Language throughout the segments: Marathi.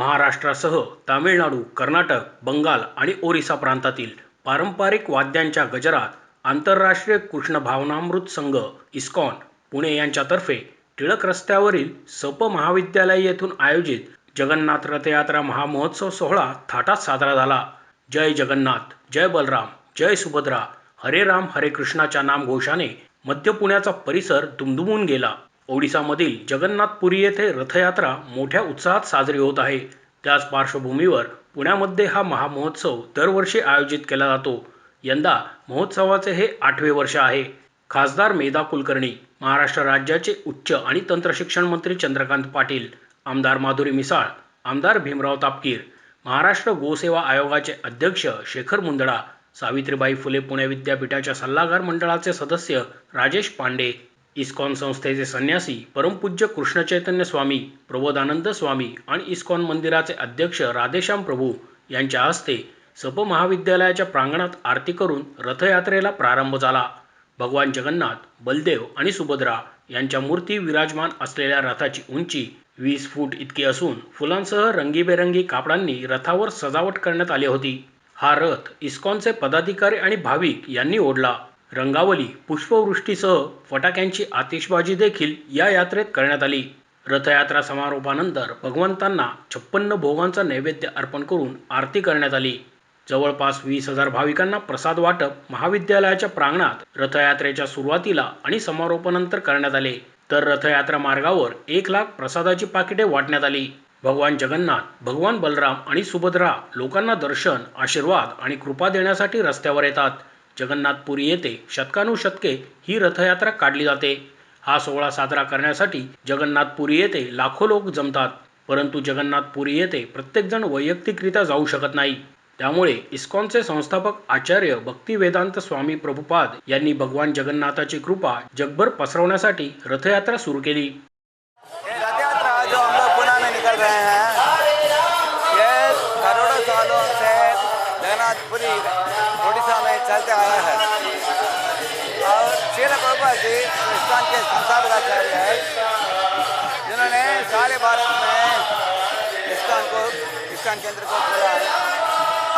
महाराष्ट्रासह तामिळनाडू कर्नाटक बंगाल आणि ओरिसा प्रांतातील पारंपरिक वाद्यांच्या गजरात आंतरराष्ट्रीय कृष्ण भावनामृत संघ इस्कॉन पुणे यांच्यातर्फे टिळक रस्त्यावरील सप महाविद्यालय येथून आयोजित जगन्नाथ रथयात्रा महामहोत्सव सोहळा थाटात साजरा झाला. जय जगन्नाथ जय बलराम जय सुभद्रा हरे राम हरे कृष्णाच्या नामघोषाने मध्य पुण्याचा परिसर दुमदुमून गेला. ओडिसामधील जगन्नाथपुरी येथे रथयात्रा मोठ्या उत्साहात साजरी होत आहे. त्याच पार्श्वभूमीवर पुण्यामध्ये हा महामहोत्सव दरवर्षी आयोजित केला जातो. यंदा महोत्सवाचे हे आठवे वर्ष आहे. खासदार मेधा कुलकर्णी महाराष्ट्र राज्याचे उच्च आणि तंत्रशिक्षण मंत्री चंद्रकांत पाटील आमदार माधुरी मिसाळ आमदार भीमराव तापकीर महाराष्ट्र गोसेवा आयोगाचे अध्यक्ष शेखर मुंदडा सावित्रीबाई फुले पुणे विद्यापीठाच्या सल्लागार मंडळाचे सदस्य राजेश पांडे इस्कॉन संस्थेचे संन्यासी परमपूज्य कृष्ण चैतन्य स्वामी प्रबोधानंद स्वामी आणि इस्कॉन मंदिराचे अध्यक्ष राधेश्याम प्रभू यांच्या हस्ते सप महाविद्यालयाच्या प्रांगणात आरती करून रथयात्रेला प्रारंभ झाला. भगवान जगन्नाथ बलदेव आणि सुभद्रा यांच्या मूर्ती विराजमान असलेल्या रथाची उंची वीस फूट इतकी असून फुलांसह रंगीबेरंगी कापडांनी रथावर सजावट करण्यात आली होती. हा रथ इस्कॉनचे पदाधिकारी आणि भाविक यांनी ओढला. रंगावली पुष्पवृष्टीसह फटाक्यांची आतिषबाजी देखील या यात्रेत करण्यात आली. रथयात्रा समारोपानंतर भगवंतांना छप्पन्न भोगांचा नैवेद्य अर्पण करून आरती करण्यात आली. जवळपास वीस हजार भाविकांना प्रसाद वाटप महाविद्यालयाच्या प्रांगणात रथयात्रेच्या सुरुवातीला आणि समारोपानंतर करण्यात आले. तर रथयात्रा मार्गावर एक लाख प्रसादाची पाकिटे वाटण्यात आली. भगवान जगन्नाथ भगवान बलराम आणि सुभद्रा लोकांना दर्शन आशीर्वाद आणि कृपा देण्यासाठी रस्त्यावर येतात. जगन्नाथपुरी येथे शतकानुशतके ही रथयात्रा काढली जाते. हा सोहळा साजरा करण्यासाठी जगन्नाथपुरी येथे लाखो लोक जमतात. परंतु जगन्नाथपुरी येथे प्रत्येकजण वैयक्तिकरित्या जाऊ शकत नाही. त्यामुळे इस्कॉनचे संस्थापक आचार्य भक्तिवेदांत स्वामी प्रभुपाद यांनी भगवान जगन्नाथाची कृपा जगभर पसरवण्यासाठी रथयात्रा सुरू केली. जो हम लोग पुणे में निकल रहे हैं। ये करोड़ों सालों से जगन्नाथपुरी चलते आया है। और शील प्रभुपा जी हिंदुस्तान के संस्थापकाचार्य है, जिन्होंने सारे भारत में इस्कॉन को इस्कॉन केंद्र को खोला है।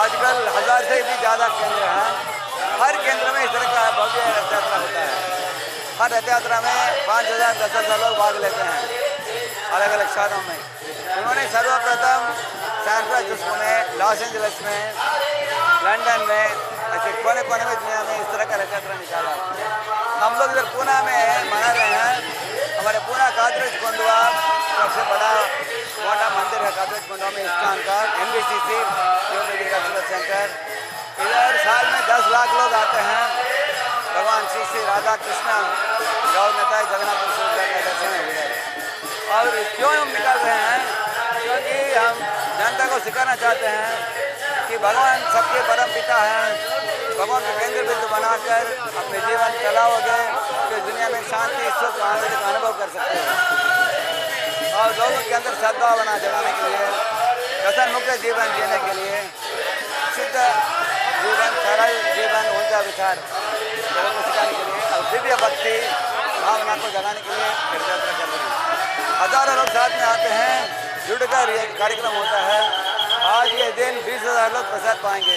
आजकल हज़ार से भी ज़्यादा केंद्र हैं। हर केंद्र में इस तरह का भव्य रथ यात्रा होता है। हर रथ यात्रा में पाँच हज़ार, दस हज़ार लोग भाग लेते हैं अलग अलग शहरों में। उन्होंने सर्वप्रथम सैन फ्रांसिस्को में, लॉस एंजल्स में, लंदन में कोने कोने में दुनिया में इस तरह का यात्रा निकाला। हम लोग इधर पूना में मना रहे हैं। हमारे पूना कातरेज कोंडवा सबसे बड़ा मोटा मंदिर है कातरेज कोंडवा में स्थान का M B C C cultural centre. इधर साल में दस लाख लोग आते हैं। भगवान श्री श्री राधा कृष्ण, गौर नेता जगन्नाथ का दर्शन है और क्यों हम निकल रहे हैं? क्योंकि हम जनता को सिखाना चाहते हैं कि भगवान सबके परम पिता हैं। भगवान को केंद्र बिंदु बनाकर अपने जीवन चलाओगे तो दुनिया में शांति, सुख, आनंद का अनुभव कर सकते हैं। और लोगों के अंदर सद्भावना जगाने के लिए, व्यसन मुक्त जीवन जीने के लिए, शुद्ध जीवन, सरल जीवन, ऊर्जा विचार को सिखाने के लिए, और दिव्य भक्ति भावना को जगाने के लिए हज़ारों लोग साथ में आते हैं, जुड़कर ये कार्यक्रम होता है। आज के दिन बीस हज़ार लोग प्रसाद पाएँगे